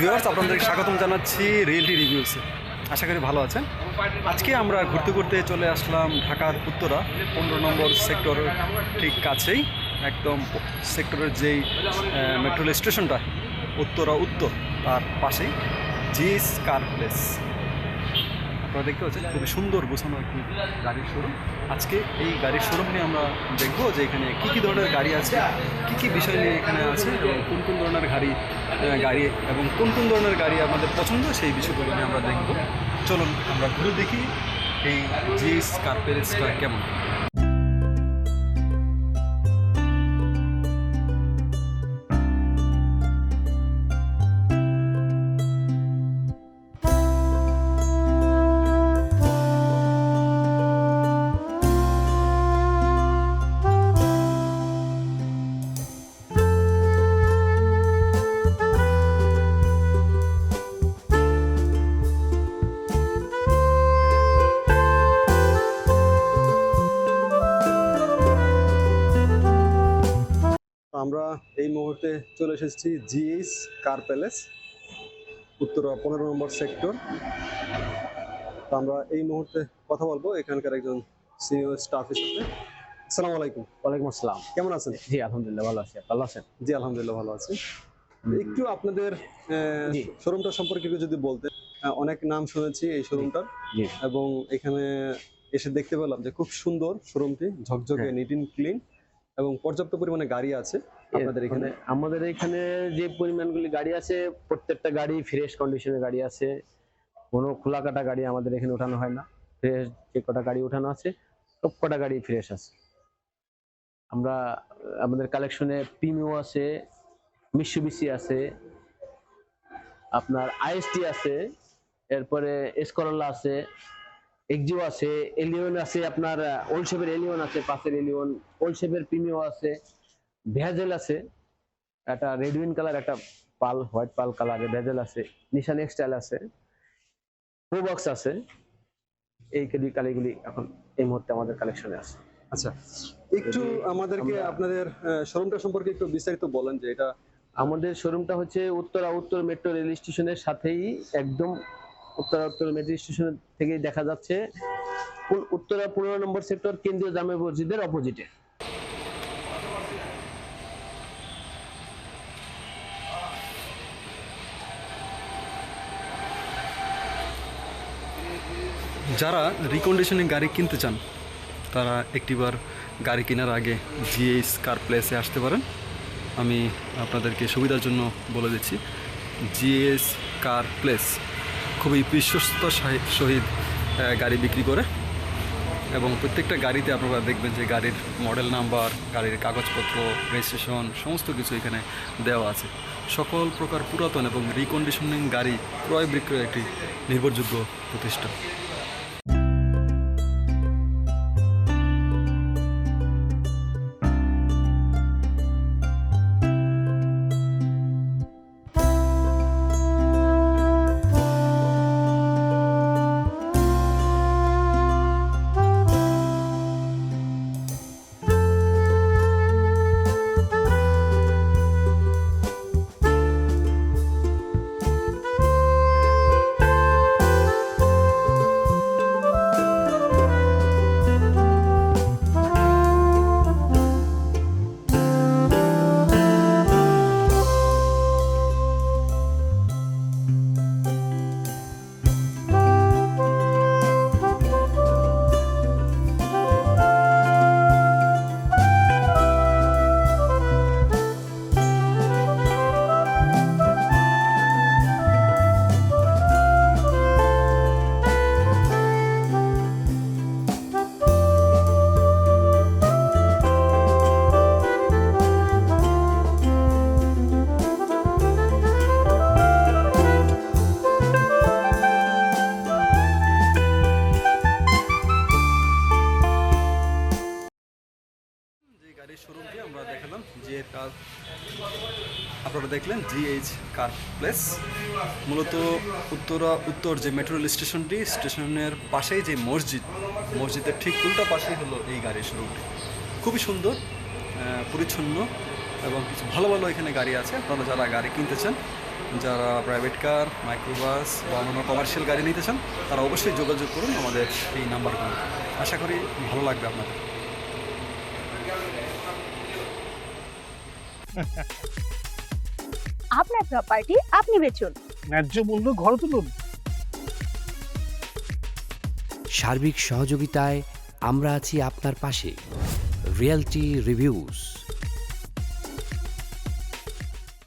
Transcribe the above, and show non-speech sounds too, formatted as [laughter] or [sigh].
Viewers আপনাদেরকে স্বাগতম জানাচ্ছি রিয়েলটি রিভিউসে আশা করি ভালো আছেন। আজকে আমরা ঘুরতে ঘুরতে চলে আসলাম ঢাকার উত্তরা, পনেরো নম্বর সেক্টর ঠিক কাছেই, একদম সেক্টরের যেই মেট্রো স্টেশনটা উত্তরা উত্তর, তার পাশেই জিস কার প্লেস আপনারা দেখতে পাচ্ছেন, খুবই সুন্দর গোছানো একটি গাড়ির শোরুম আজকে এই গাড়ির শোরুম নিয়ে আমরা দেখব যে এখানে কী কী ধরনের গাড়ি আছে, কী কী বিষয় নিয়ে এখানে আছে এবং কোন কোন ধরনের গাড়ি গাড়ি এবং কোন কোন ধরনের গাড়ি আমাদের পছন্দ, সেই বিষয়গুলো নিয়ে আমরা দেখব। চলুন আমরা ঘুরে দেখি এই জিএস কার প্যালেসটা কেমন। আমরা এই মুহূর্তে চলে এসেছি জিএস কার প্যালেস উত্তরা পনেরো নম্বর সেক্টর। তো আমরা এই মুহূর্তে কথা বলব এখানকার একজন সিনিয়র স্টাফের সাথে। আসসালামু আলাইকুম। ওয়ালাইকুম আসসালাম। কেমন আছেন? জি আলহামদুলিল্লাহ ভালো আছি। ভালো আছেন? জি আলহামদুলিল্লাহ ভালো আছি। একটু আপনাদের। শোরুমটা সম্পর্কে যদি বলতেন। অনেক নাম শুনেছি এই শোরুমটার। এবং এখানে এসে দেখতে পেলাম যে খুব সুন্দর শোরুমটি ঝকঝকে। নিট ইন ক্লিন এবং পর্যাপ্ত পরিমাণে গাড়ি আছে। আপনাদের এখানে? আমাদের এখানে যে পরিমাণগুলি গাড়ি আছে প্রত্যেকটা গাড়ি ফ্রেশ কন্ডিশনের গাড়ি আছে। কোনো খোলা কাটা গাড়ি আমাদের এখানে ওঠানো হয় না। ফ্রেশ যে কটা গাড়ি ওঠানো আছে সব কটা গাড়ি ফ্রেশ আছে। আমরা আমাদের কালেকশনে পিমিও আছে মিশুবিসি আছে আপনার আইএসটি আছে এরপরে এসকরল্লা আছে এক্সিও আছে এলিয়ন আছে আপনার ওল্ড শেপের এলিয়ন আছে পাশের এলিয়ন ওল্ড শেপের প্রিমিও আছে। ভেজেল আছে একটা রেড উইন কালার একটা পাল হোয়াইট পাল কালারের ভেজেল আছে নিশান এক্সটাইল আছে প্রোবক্স আছে এই কালি কালিগুলি এখন এই মুহূর্তে আমাদের কালেকশনে আছে। আচ্ছা একটু আমাদেরকে আপনাদের শোরুমটা সম্পর্কে একটু বিস্তারিত বলেন যে এটা আমাদের শোরুমটা হচ্ছে উত্তরা উত্তর মেট্রো রেল স্টেশনের সাথেই একদম উত্তরা উত্তর মেট্রো স্টেশন থেকেই দেখা যাচ্ছে। উত্তরা পনেরো নম্বর সেক্টর কেন্দ্রীয় জামে মসজিদের অপোজিটে রিকন্ডিশনিং গাড়ি কিনতে চান, তারা একটিবার গাড়ি কেনার আগে জিএস কার প্লেসে আসতে পারেন। আমি আপনাদেরকে সুবিধার জন্য বলে দিচ্ছি জিএস কার প্লেস খুবই বিশ্বস্ত সহিত গাড়ি বিক্রি করে এবং প্রত্যেকটা গাড়িতে আপনারা দেখবেন যে গাড়ির মডেল নাম্বার গাড়ির কাগজপত্র রেজিস্ট্রেশন সমস্ত কিছু এখানে দেওয়া আছে। সকল প্রকার পুরাতন এবং রিকন্ডিশনিং গাড়ি ক্রয় বিক্রয় একটি নির্ভরযোগ্য প্রতিষ্ঠান। কার আপনারা দেখলেন জিএইচ কার প্লেস মূলত উত্তরা, উত্তর যে মেট্রো রেল স্টেশনটি স্টেশনের পাশেই যে মসজিদ, মসজিদের ঠিক উল্টা পাশেই হলো এই গাড়ির শোরুমটি খুবই সুন্দর পরিচ্ছন্ন এবং কিছু ভালো ভালো এখানে গাড়ি আছে। আপনারা যারা গাড়ি কিনতে চান, যারা প্রাইভেট কার মাইক্রোবাস বা অন্যান্য কমার্শিয়াল গাড়ি নিতে চান, তারা অবশ্যই যোগাযোগ করুন আমাদের এই নাম্বারগুলো আশা করি ভালো লাগবে আপনাদের। [laughs] আপনার প্রপার্টি আপনি বেচুন। ন্যায্য মূল্য ঘর তুলুন। সার্বিক সহযোগিতায় আমরা আছি আপনার পাশে। Realty reviews